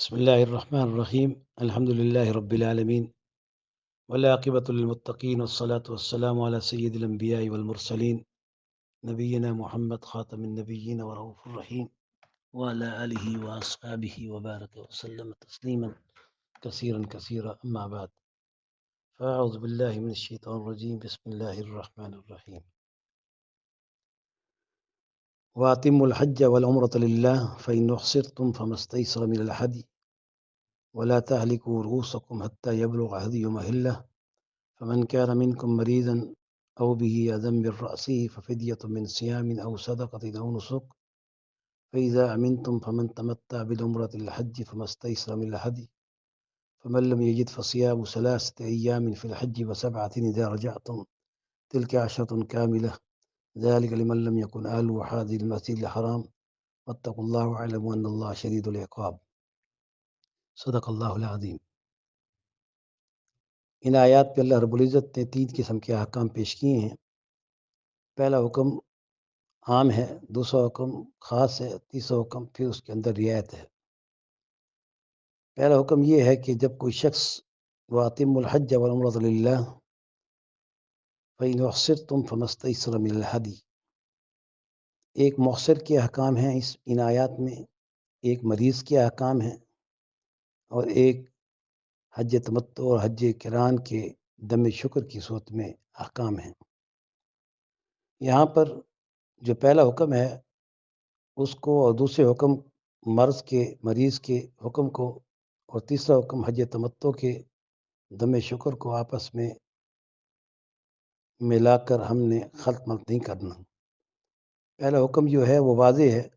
بسم الله الرحمن الرحيم. الحمد لله رب العالمين. والعاقبة للمتقين والصلاة والسلام على سيد الأنبياء والمرسلين. نبينا محمد خاتم النبيين ورؤوف الرحيم. وعلى آله وأصحابه وبارك وسلم تسليما كثيرا كثيرا. أما بعد فأعوذ بالله من الشيطان الرجيم. بسم الله الرحمن الرحيم. وأتموا الحج والعمرة لله فإن أحصرتم فما استيسر من الحدي. ولا تهلكوا رؤوسكم حتى يبلغ هدي مهله فمن كان منكم مريضا أو به أذى من رأسه ففدية من صيام أو صدقة أو نسك. فإذا أمنتم فمن تمتع بالعمرة الحج فما استيسر من الهدي فمن لم يجد فصيام ثلاثة أيام في الحج وسبعة إذا رجعتم تلك عشرة كاملة. ذلك لمن لم يكن أهله حاضر المسجد الحرام. واتقوا الله واعلموا أن الله شديد العقاب. صدق اللہ العظیم ان آیات پہ اللہ رب العزت نے تین قسم کے احکام پیش کیے ہیں. پہلا حکم عام ہے، دوسرا حکم خاص ہے، تیسرا حکم پھر اس کے اندر رعایت ہے. پہلا حکم یہ ہے کہ جب کوئی شخص واطم الحج والعمرۃ اللہ فعین وخصر تم فمست اسرم الحدی ایک مؤثر کے احکام ہیں اس ان آیات میں، ایک مریض کے احکام ہیں اور ایک حج تمتع اور حج کران کے دم شکر کی صورت میں احکام ہیں۔ یہاں پر جو پہلا حکم ہے، اس کو اور دوسرے حکم مرض کے، مریض کے حکم کو اور تیسرا حکم حج تمتع کے دم شکر کو آپس میں ملا کر ہم نے خلط ملت نہیں کرنا۔ پہلا حکم جو ہے وہ واضح ہے۔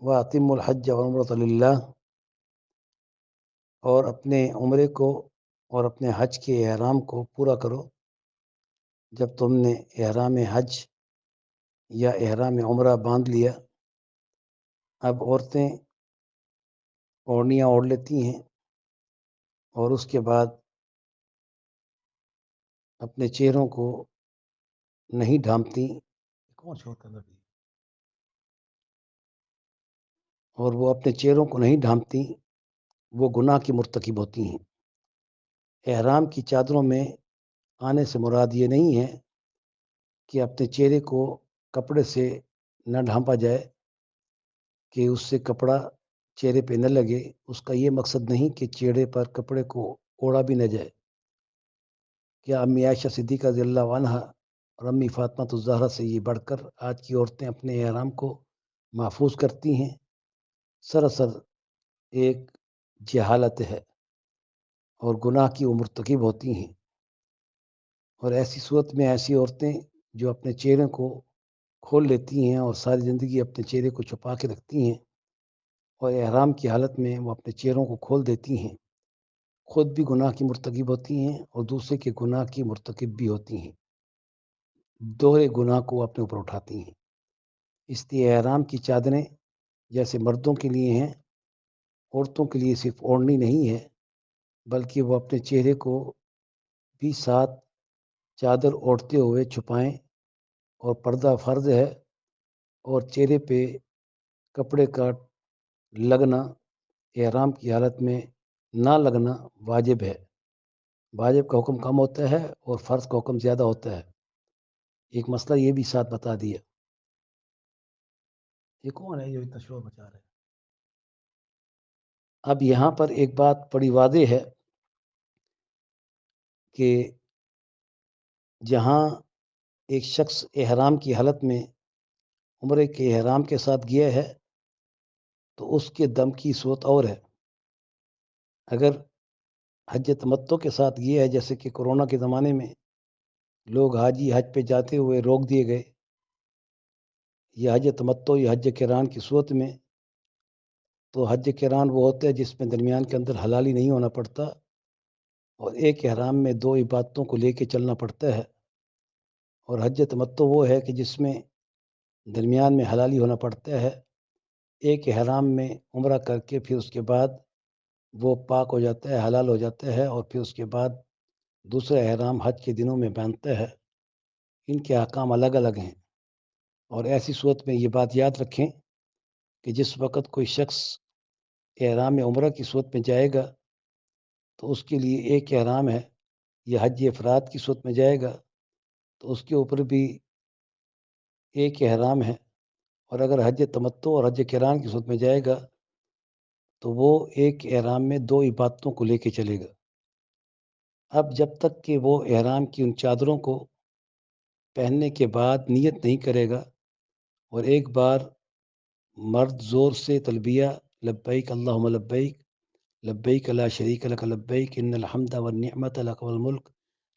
وہ عطم الحج عمرۃ اللہ اور اپنے عمرے کو اور اپنے حج کے احرام کو پورا کرو۔ جب تم نے احرام حج یا احرام عمرہ باندھ لیا، اب عورتیں اوڑھنیاں اوڑھ لیتی ہیں اور اس کے بعد اپنے چہروں کو نہیں ڈھانپتی۔ کون اور وہ اپنے چہروں کو نہیں ڈھانپتی وہ گناہ کی مرتکب ہوتی ہیں۔ احرام کی چادروں میں آنے سے مراد یہ نہیں ہے کہ اپنے چہرے کو کپڑے سے نہ ڈھانپا جائے کہ اس سے کپڑا چہرے پہ نہ لگے۔ اس کا یہ مقصد نہیں کہ چہرے پر کپڑے کو اوڑا بھی نہ جائے۔ کیا امی عائشہ صدیقہ رضی اللہ عنہ اور امی فاطمہ الزہرا سے یہ بڑھ کر آج کی عورتیں اپنے احرام کو محفوظ کرتی ہیں۔ سراسر ایک جہالت ہے اور گناہ کی وہ مرتکب ہوتی ہیں۔ اور ایسی صورت میں ایسی عورتیں جو اپنے چہرے کو کھول لیتی ہیں اور ساری زندگی اپنے چہرے کو چھپا کے رکھتی ہیں اور احرام کی حالت میں وہ اپنے چہروں کو کھول دیتی ہیں۔ خود بھی گناہ کی مرتکب ہوتی ہیں اور دوسرے کے گناہ کی مرتکب بھی ہوتی ہیں۔ دوہرے گناہ کو اپنے اوپر اٹھاتی ہیں۔ اس لیے احرام کی چادریں جیسے مردوں کے لیے ہیں، عورتوں کے لیے صرف اوڑھنی نہیں ہے بلکہ وہ اپنے چہرے کو بھی ساتھ چادر اوڑھتے ہوئے چھپائیں اور پردہ فرض ہے اور چہرے پہ کپڑے کا لگنا احرام کی حالت میں نہ لگنا واجب ہے۔ واجب کا حکم کم ہوتا ہے اور فرض کا حکم زیادہ ہوتا ہے۔ ایک مسئلہ یہ بھی ساتھ بتا دیا۔ یہ کون ہے جو اتنا شور بچا رہے اب یہاں پر ایک بات بڑی واضح ہے کہ جہاں ایک شخص احرام کی حالت میں عمرے کے احرام کے ساتھ گیا ہے تو اس کے دم کی صورت اور ہے۔ اگر حج تمتو کے ساتھ گیا ہے، جیسے کہ کرونا کے زمانے میں لوگ حاجی حج پہ جاتے ہوئے روک دیے گئے، یا حج تمتو یا حج کران کی صورت میں، تو حج کران وہ ہوتا ہے جس میں درمیان کے اندر حلالی نہیں ہونا پڑتا اور ایک احرام میں دو عبادتوں کو لے کے چلنا پڑتا ہے۔ اور حج تمتو وہ ہے کہ جس میں درمیان میں حلالی ہونا پڑتا ہے۔ ایک احرام میں عمرہ کر کے پھر اس کے بعد وہ پاک ہو جاتا ہے حلال ہو جاتا ہے اور پھر اس کے بعد دوسرا احرام حج کے دنوں میں باندھتا ہے ان کے احکام الگ الگ ہیں۔ اور ایسی صورت میں یہ بات یاد رکھیں کہ جس وقت کوئی شخص احرام عمرہ کی صورت میں جائے گا تو اس کے لیے ایک احرام ہے، یا حج افراد کی صورت میں جائے گا تو اس کے اوپر بھی ایک احرام ہے۔ اور اگر حج تمتو اور حج کران کی صورت میں جائے گا تو وہ ایک احرام میں دو عبادتوں کو لے کے چلے گا۔ اب جب تک کہ وہ احرام کی ان چادروں کو پہننے کے بعد نیت نہیں کرے گا اور ایک بار مرد زور سے تلبیہ، لبیک اللہم لبیک لبیک لا شریک لک لبیک، ان الحمد والنعمت لک والملک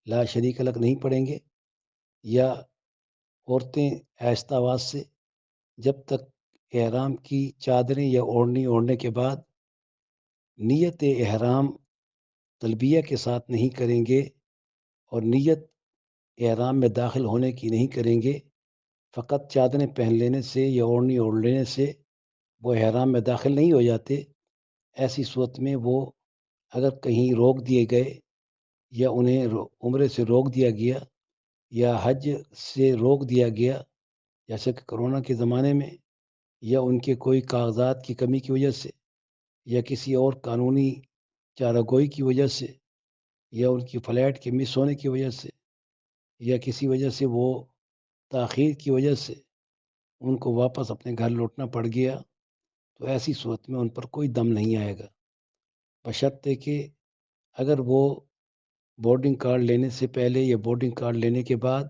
لا شریک لک نہیں پڑھیں گے۔ یا عورتیں آہستہ آواز سے جب تک احرام کی چادریں یا اوڑھنی اوڑھنے کے بعد نیت احرام تلبیہ کے ساتھ نہیں کریں گے اور نیت احرام میں داخل ہونے کی نہیں کریں گے۔ فقط چادریں پہن لینے سے یا اوڑھنی اوڑھ لینے سے وہ احرام میں داخل نہیں ہو جاتے۔ ایسی صورت میں وہ اگر کہیں روک دیے گئے یا انہیں عمرے سے روک دیا گیا یا حج سے روک دیا گیا، جیسے کہ کرونا کے زمانے میں یا ان کے کوئی کاغذات کی کمی کی وجہ سے۔ یا کسی اور قانونی چارہ گوئی کی وجہ سے، یا ان کی فلائٹ کے مس ہونے کی وجہ سے، یا کسی وجہ سے وہ تاخیر کی وجہ سے ان کو واپس اپنے گھر لوٹنا پڑ گیا، تو ایسی صورت میں ان پر کوئی دم نہیں آئے گا۔ بشرطے کہ اگر وہ بورڈنگ کارڈ لینے سے پہلے یا بورڈنگ کارڈ لینے کے بعد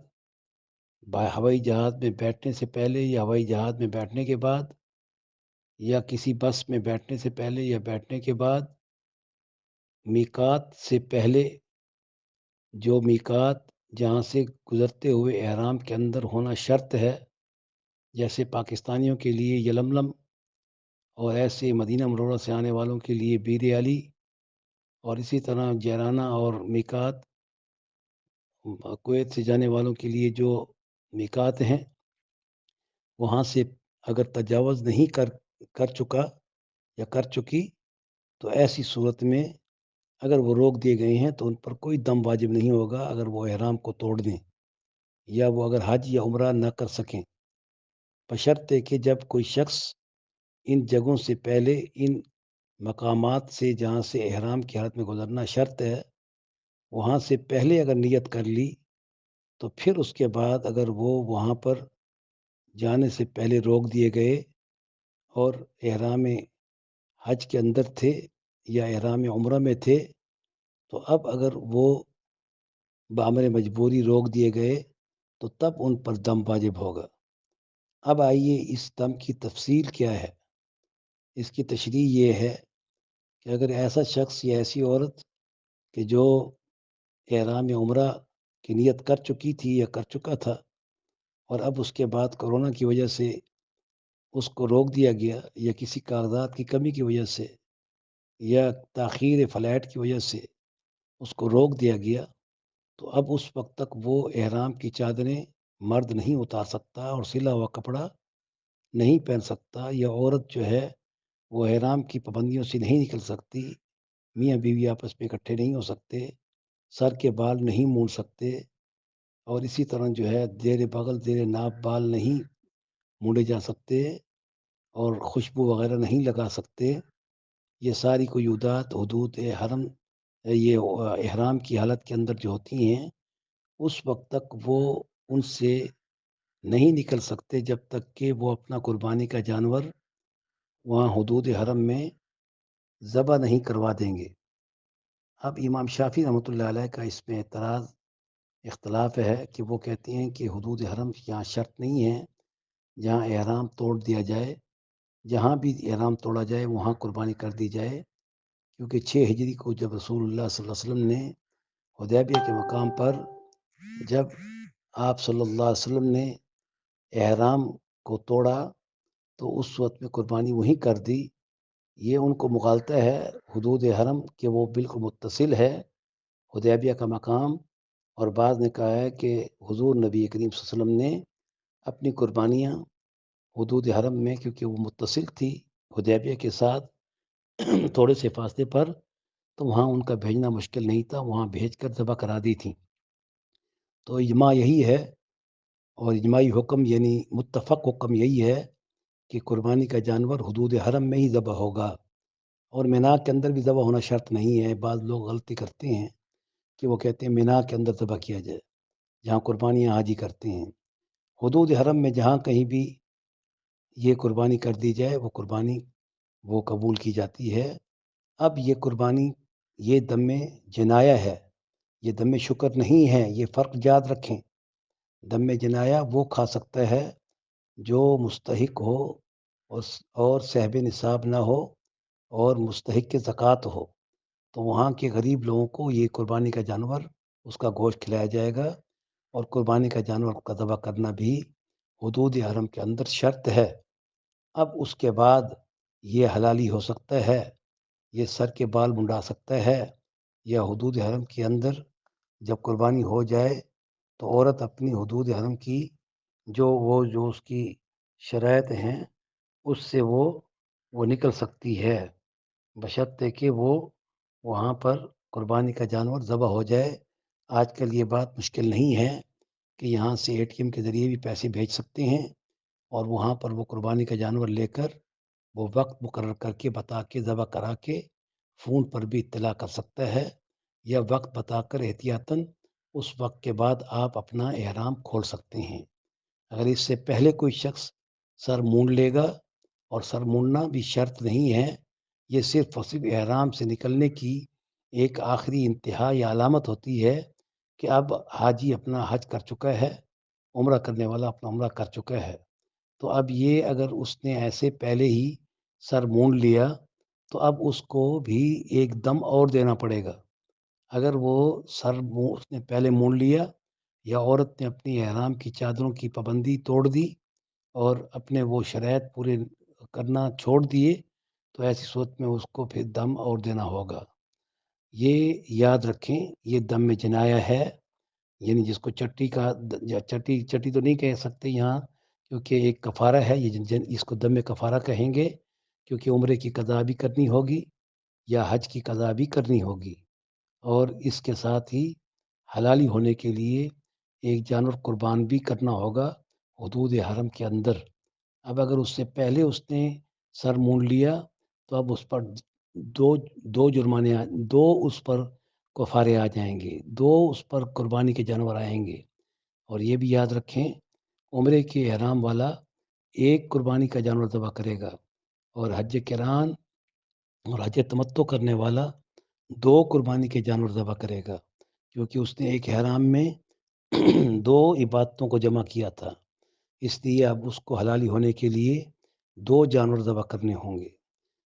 ہوائی جہاز میں بیٹھنے سے پہلے یا ہوائی جہاز میں بیٹھنے کے بعد یا کسی بس میں بیٹھنے سے پہلے یا بیٹھنے کے بعد، میکات سے پہلے، جو میکات جہاں سے گزرتے ہوئے احرام کے اندر ہونا شرط ہے، جیسے پاکستانیوں کے لیے یلملم اور ایسے مدینہ مرورہ سے آنے والوں کے لیے بیر علی اور اسی طرح جیرانہ اور میکات، کویت سے جانے والوں کے لیے جو میکات ہیں، وہاں سے اگر تجاوز نہیں کر کر چکا یا کر چکی، تو ایسی صورت میں اگر وہ روک دیے گئے ہیں تو ان پر کوئی دم واجب نہیں ہوگا اگر وہ احرام کو توڑ دیں یا وہ اگر حج یا عمرہ نہ کر سکیں۔ بشرطے کہ جب کوئی شخص ان جگہوں سے پہلے ان مقامات سے جہاں سے احرام کی حالت میں گزرنا شرط ہے، وہاں سے پہلے اگر نیت کر لی تو پھر اس کے بعد اگر وہ وہاں پر جانے سے پہلے روک دیے گئے اور احرام حج کے اندر تھے یا احرام عمرہ میں تھے، تو اب اگر وہ بامر مجبوری روک دیے گئے، تو تب ان پر دم واجب ہوگا۔ اب آئیے اس دم کی تفصیل کیا ہے۔ اس کی تشریح یہ ہے کہ اگر ایسا شخص یا ایسی عورت کہ جو احرام عمرہ کی نیت کر چکی تھی یا کر چکا تھا اور اب اس کے بعد کرونا کی وجہ سے اس کو روک دیا گیا یا کسی کاغذات کی کمی کی وجہ سے یا تاخیر فلائٹ کی وجہ سے اس کو روک دیا گیا، تو اب اس وقت تک وہ احرام کی چادریں مرد نہیں اتار سکتا اور سلا ہوا کپڑا نہیں پہن سکتا یا عورت جو ہے وہ احرام کی پابندیوں سے نہیں نکل سکتی، میاں بیوی آپس میں اکٹھے نہیں ہو سکتے، سر کے بال نہیں مون سکتے اور اسی طرح جو ہے زیر بغل زیر ناپ بال نہیں مونڈے جا سکتے اور خوشبو وغیرہ نہیں لگا سکتے۔ یہ ساری کویودات حدود حرم یہ احرام کی حالت کے اندر جو ہوتی ہیں، اس وقت تک وہ ان سے نہیں نکل سکتے جب تک کہ وہ اپنا قربانی کا جانور وہاں حدود حرم میں ذبح نہیں کروا دیں گے۔ اب امام شافی رحمۃ اللہ علیہ کا اس میں اعتراض، اختلاف ہے کہ وہ کہتے ہیں کہ حدود حرم یہاں شرط نہیں ہے۔ جہاں احرام توڑ دیا جائے، جہاں بھی احرام توڑا جائے، وہاں قربانی کر دی جائے۔ کیونکہ چھ ہجری کو جب رسول اللہ صلی اللہ علیہ وسلم نے حدیبیہ کے مقام پر جب آپ صلی اللہ علیہ وسلم نے احرام کو توڑا، تو اس وقت میں قربانی وہیں کر دی۔ یہ ان کو مغالطہ ہے حدود حرم کہ وہ بالکل متصل ہے حدیبیہ کا مقام اور بعض نے کہا ہے کہ حضور نبی کریم صلی اللہ علیہ وسلم نے اپنی قربانیاں حدود حرم میں، کیونکہ وہ متصل تھی حدیبیہ کے ساتھ تھوڑے سے فاصلے پر، تو وہاں ان کا بھیجنا مشکل نہیں تھا، وہاں بھیج کر ذبح کرا دی تھیں۔ تو اجماع یہی ہے اور اجماعی حکم یعنی متفق حکم یہی ہے کہ قربانی کا جانور حدود حرم میں ہی ذبح ہوگا۔ اور مینا کے اندر بھی ذبح ہونا شرط نہیں ہے، بعض لوگ غلطی کرتے ہیں کہ وہ کہتے ہیں مینا کے اندر ذبح کیا جائے، جہاں قربانیاں حاجی کرتے ہیں۔ حدود حرم میں جہاں کہیں بھی یہ قربانی کر دی جائے، وہ قربانی وہ قبول کی جاتی ہے۔ اب یہ قربانی یہ دم جنایا ہے، یہ دم شکر نہیں ہے، یہ فرق یاد رکھیں۔ دم جنایا وہ کھا سکتا ہے جو مستحق ہو اور صحب نصاب نہ ہو اور مستحق کے زکوٰۃ ہو۔ تو وہاں کے غریب لوگوں کو یہ قربانی کا جانور اس کا گوشت کھلایا جائے گا۔ اور قربانی کا جانور کا ذبح کرنا بھی حدود حرم کے اندر شرط ہے۔ اب اس کے بعد یہ حلالی ہو سکتا ہے، یہ سر کے بال منڈا سکتا ہے یا حدود حرم کے اندر جب قربانی ہو جائے تو عورت اپنی حدود حرم کی جو وہ، جو اس کی شرائط ہیں، اس سے وہ وہ نکل سکتی ہے۔ بشرطے کہ وہ وہاں پر قربانی کا جانور ذبح ہو جائے۔ آج کل یہ بات مشکل نہیں ہے۔ کہ یہاں سے اے ٹی ایم کے ذریعے بھی پیسے بھیج سکتے ہیں اور وہاں پر وہ قربانی کا جانور لے کر وہ وقت مقرر کر کے بتا کے، ذبح کرا کے فون پر بھی اطلاع کر سکتا ہے یا وقت بتا کر احتیاطاً اس وقت کے بعد آپ اپنا احرام کھول سکتے ہیں۔ اگر اس سے پہلے کوئی شخص سر مونڈ لے گا اور سر مونڈنا بھی شرط نہیں ہے، یہ صرف وصف احرام سے نکلنے کی ایک آخری انتہا یا علامت ہوتی ہے کہ اب حاجی اپنا حج کر چکا ہے، عمرہ کرنے والا اپنا عمرہ کر چکا ہے۔ تو اب یہ اگر اس نے ایسے پہلے ہی سر مونڈ لیا، تو اب اس کو بھی ایک دم اور دینا پڑے گا۔ اگر وہ سر اس نے پہلے مونڈ لیا یا عورت نے اپنی احرام کی چادروں کی پابندی توڑ دی اور اپنے وہ شرائط پورے کرنا چھوڑ دیے، تو ایسی صورت میں اس کو پھر دم اور دینا ہوگا۔ یہ یاد رکھیں، یہ دم میں جنایا ہے یعنی جس کو چٹی کا چٹی چٹی تو نہیں کہہ سکتے یہاں، کیونکہ ایک کفارہ ہے، یہ جن اس کو دم کفارہ کہیں گے، کیونکہ عمرے کی قضا بھی کرنی ہوگی یا حج کی قضا بھی کرنی ہوگی۔ اور اس کے ساتھ ہی حلالی ہونے کے لیے ایک جانور قربان بھی کرنا ہوگا حدود حرم کے اندر۔ اب اگر اس سے پہلے اس نے سر مونڈ لیا، تو اب اس پر دو دو جرمانے دو اس پر کفارے آ جائیں گے، دو اس پر قربانی کے جانور آئیں گے۔ اور یہ بھی یاد رکھیں، عمرے کے احرام والا ایک قربانی کا جانور ذبح کرے گا اور حج کران اور حج تمتو کرنے والا دو قربانی کے جانور ذبح کرے گا۔ کیونکہ اس نے ایک احرام میں دو عبادتوں کو جمع کیا تھا۔ اس لیے اب اس کو حلالی ہونے کے لیے دو جانور ذبح کرنے ہوں گے۔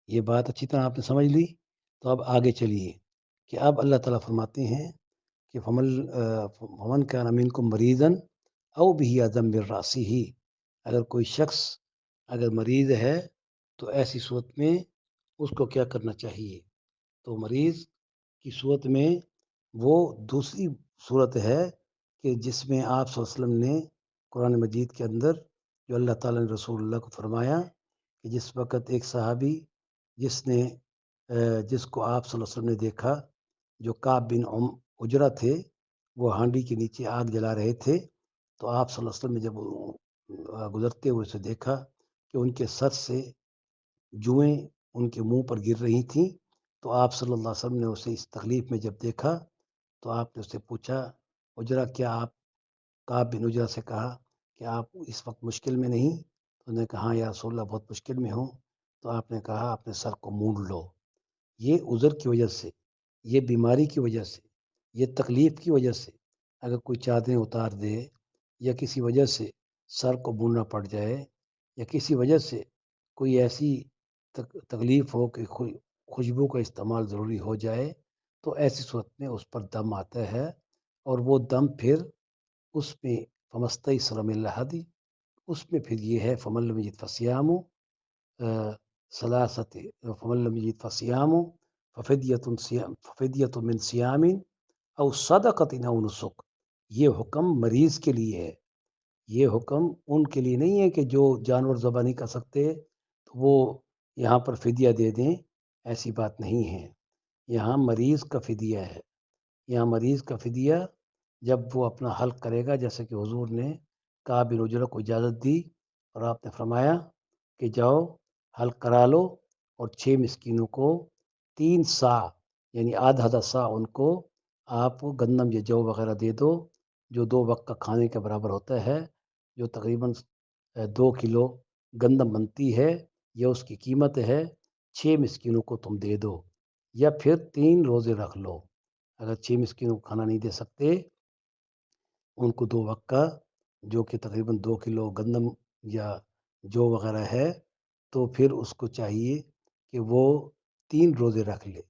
یہ بات اچھی طرح آپ نے سمجھ لی، تو اب آگے چلیے کہ اب اللہ تعالیٰ فرماتے ہیں کہ فمل فمن کا نمین کو مریضن او بھی اعظم براسی ہی اگر کوئی شخص اگر مریض ہے تو ایسی صورت میں اس کو کیا کرنا چاہیے؟ تو مریض کی صورت میں وہ دوسری صورت ہے کہ جس میں آپ صلی اللہ علیہ وسلم نے قرآن مجید کے اندر جو اللہ تعالیٰ نے رسول اللہ کو فرمایا کہ جس وقت ایک صحابی جس نے جس کو آپ صلی اللہ علیہ وسلم نے دیکھا، جو کعب بن اجرا تھے، وہ ہانڈی کے نیچے آگ جلا رہے تھے۔ تو آپ صلی اللہ علیہ وسلم نے جب گزرتے ہوئے سے دیکھا کہ ان کے سر سے جوئیں ان کے منہ پر گر رہی تھیں، تو آپ صلی اللہ علیہ وسلم نے اسے اس تکلیف میں جب دیکھا، تو آپ نے اسے پوچھا، اجرا، کیا آپ کعب بن اجرا سے کہا کہ آپ اس وقت مشکل میں نہیں؟ تو نے کہا ہاں یا رسول اللہ، بہت مشکل میں ہوں۔ تو آپ نے کہا اپنے سر کو مونڈ لو۔ یہ عذر کی وجہ سے، یہ بیماری کی وجہ سے، یہ تکلیف کی وجہ سے اگر کوئی چادریں اتار دے یا کسی وجہ سے سر کو بوننا پڑ جائے یا کسی وجہ سے کوئی ایسی تکلیف ہو کہ خوشبو کا استعمال ضروری ہو جائے تو ایسی صورت میں اس پر دم آتا ہے اور وہ دم پھر اس میں فمست سلم اللہ دی اس میں پھر یہ ہے فمل مجید فسیام صلاست فمل مجید فسیام ففیدیت ففیدیت من سیامن او صدقت او نسخ یہ حکم مریض کے لیے ہے۔ یہ حکم ان کے لیے نہیں ہے کہ جو جانور ذبح نہیں کر سکتے تو وہ یہاں پر فدیہ دے دیں۔ ایسی بات نہیں ہے۔ یہاں مریض کا فدیہ ہے۔ یہاں مریض کا فدیہ جب وہ اپنا حلق کرے گا، جیسے کہ حضور نے کا بن اجرا کو اجازت دی اور آپ نے فرمایا کہ جاؤ حلق کرا لو اور چھ مسکینوں کو تین سا یعنی آدھا آدھا سا ان کو آپ گندم یا جو وغیرہ دے دو، جو دو وقت کا کھانے کے برابر ہوتا ہے، جو تقریباً دو کلو گندم بنتی ہے یا اس کی قیمت ہے، چھ مسکینوں کو تم دے دو یا پھر تین روزے رکھ لو۔ اگر چھ مسکینوں کو کھانا نہیں دے سکتے، ان کو دو وقت کا، جو کہ تقریباً دو کلو گندم یا جو وغیرہ ہے تو پھر اس کو چاہیے کہ وہ تین روزے رکھ لے۔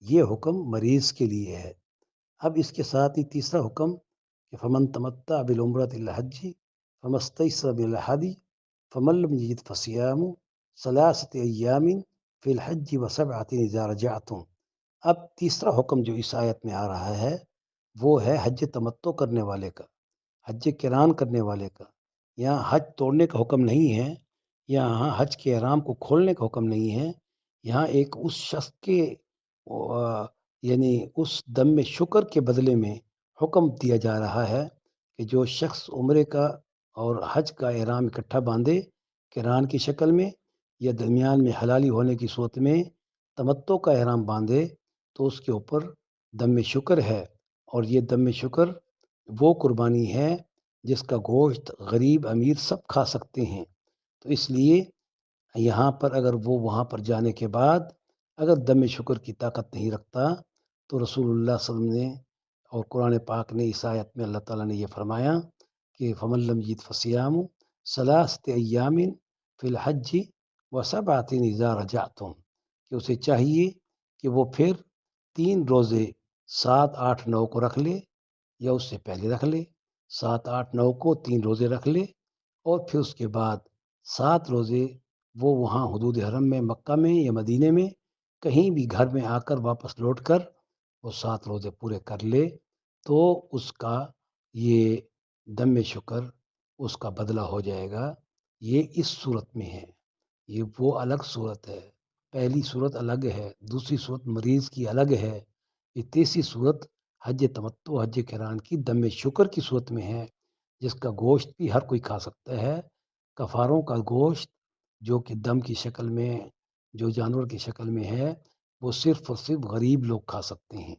یہ حکم مریض کے لیے ہے۔ اب اس کے ساتھ ہی تیسرا حکم کہ فمن تمتع بالعمرۃ الحجی فمستیسر بالحدی فملم جیت فسیام ثلاثت ایام فی الحج و سبعۃ اذا رجعتم۔ اب تیسرا حکم جو اس آیت میں آ رہا ہے وہ ہے حج تمتع کرنے والے کا، حج کران کرنے والے کا۔ یہاں حج توڑنے کا حکم نہیں ہے۔ یہاں حج کے احرام کو کھولنے کا حکم نہیں ہے، یہاں ایک اس شخص کے یعنی اس دم میں شکر کے بدلے میں حکم دیا جا رہا ہے کہ جو شخص عمرے کا اور حج کا احرام اکٹھا باندھے کران کی شکل میں یا درمیان میں حلالی ہونے کی صورت میں تمتوں کا احرام باندھے تو اس کے اوپر دم شکر ہے اور یہ دم شکر وہ قربانی ہے جس کا گوشت غریب امیر سب کھا سکتے ہیں۔ تو اس لیے یہاں پر اگر وہ وہاں پر جانے کے بعد اگر دم شکر کی طاقت نہیں رکھتا تو رسول اللہ صلی اللہ علیہ وسلم نے اور قرآن پاک نے عیسائیت میں اللہ تعالیٰ نے یہ فرمایا کہ فملم جیت فسیام صلاست ایامن فی الحجی و سب آتی نظار جاتم کہ اسے چاہیے کہ وہ پھر تین روزے سات آٹھ نو کو رکھ لے یا اس سے پہلے رکھ لے، سات آٹھ نو کو تین روزے رکھ لے اور پھر اس کے بعد سات روزے وہ وہاں حدود حرم میں مکہ میں یا مدینہ میں کہیں بھی گھر میں آ کر واپس لوٹ کر وہ سات روزے پورے کر لے تو اس کا یہ دم شکر اس کا بدلہ ہو جائے گا۔ یہ اس صورت میں ہے۔ یہ وہ الگ صورت ہے۔ پہلی صورت الگ ہے، دوسری صورت مریض کی الگ ہے۔ یہ تیسری صورت حج تمتو حج کران کی دم شکر کی صورت میں ہے، جس کا گوشت بھی ہر کوئی کھا سکتا ہے۔ کفاروں کا گوشت جو کہ دم کی شکل میں، جو جانور کی شکل میں ہے، وہ صرف اور صرف غریب لوگ کھا سکتے ہیں۔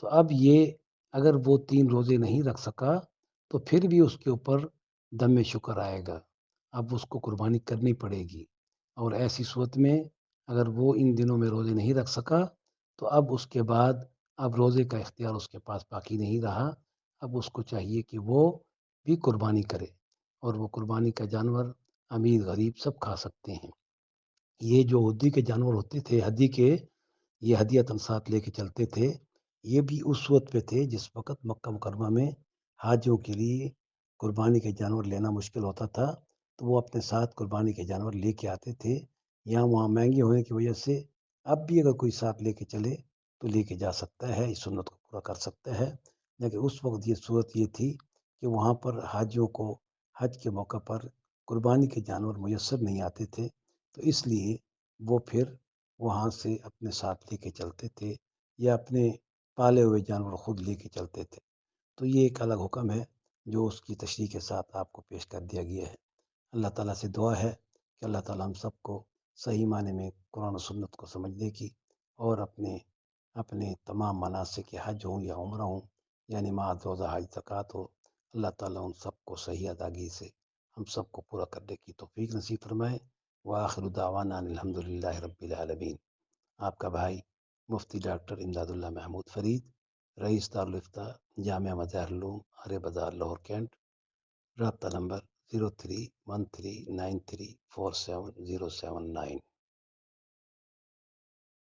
تو اب یہ اگر وہ تین روزے نہیں رکھ سکا، تو پھر بھی اس کے اوپر دم شکر آئے گا۔ اب اس کو قربانی کرنی پڑے گی۔ اور ایسی صورت میں اگر وہ ان دنوں میں روزے نہیں رکھ سکا، تو اب اس کے بعد اب روزے کا اختیار اس کے پاس باقی نہیں رہا۔ اب اس کو چاہیے کہ وہ بھی قربانی کرے۔ اور وہ قربانی کا جانور امیر غریب سب کھا سکتے ہیں۔ یہ جو ہدی کے جانور ہوتے تھے ہدی کے، یہ ہدیہ تنسات لے کے چلتے تھے، یہ بھی اس وقت پہ تھے جس وقت مکہ مکرمہ میں حاجوں کے لیے قربانی کے جانور لینا مشکل ہوتا تھا۔ تو وہ اپنے ساتھ قربانی کے جانور لے کے آتے تھے۔ یہاں وہاں مہنگے ہونے کی وجہ سے اب بھی اگر کوئی ساتھ لے کے چلے تو لے کے جا سکتا ہے، اس سنت کو پورا کر سکتا ہے۔ لیکن اس وقت یہ صورت یہ تھی کہ وہاں پر حاجیوں کو حج کے موقع پر قربانی کے جانور میسر نہیں آتے تھے، تو اس لیے وہ پھر وہاں سے اپنے ساتھ لے کے چلتے تھے یا اپنے پالے ہوئے جانور خود لے کے چلتے تھے۔ تو یہ ایک الگ حکم ہے جو اس کی تشریح کے ساتھ آپ کو پیش کر دیا گیا ہے۔ اللہ تعالیٰ سے دعا ہے کہ اللہ تعالیٰ ہم سب کو صحیح معنی میں قرآن و سنت کو سمجھنے کی اور اپنے اپنے تمام مناسب کے حج ہوں یا عمرہ ہوں یعنی یا نماز روزہ حج زکوٰۃ ہو اللہ تعالیٰ ان سب کو صحیح اداگی سے ہم سب کو پورا کرنے کی توفیق نصیب فرمائے۔ وآخر دعوانا الحمد للہ رب العالمین۔ آپ کا بھائی مفتی ڈاکٹر امداد اللہ محمود فرید، رئیس دارالفتہ جامعہ مظاہر العلوم ارے بازار لاہور کینٹ، رابطہ number zero three one three nine three four seven zero seven nine.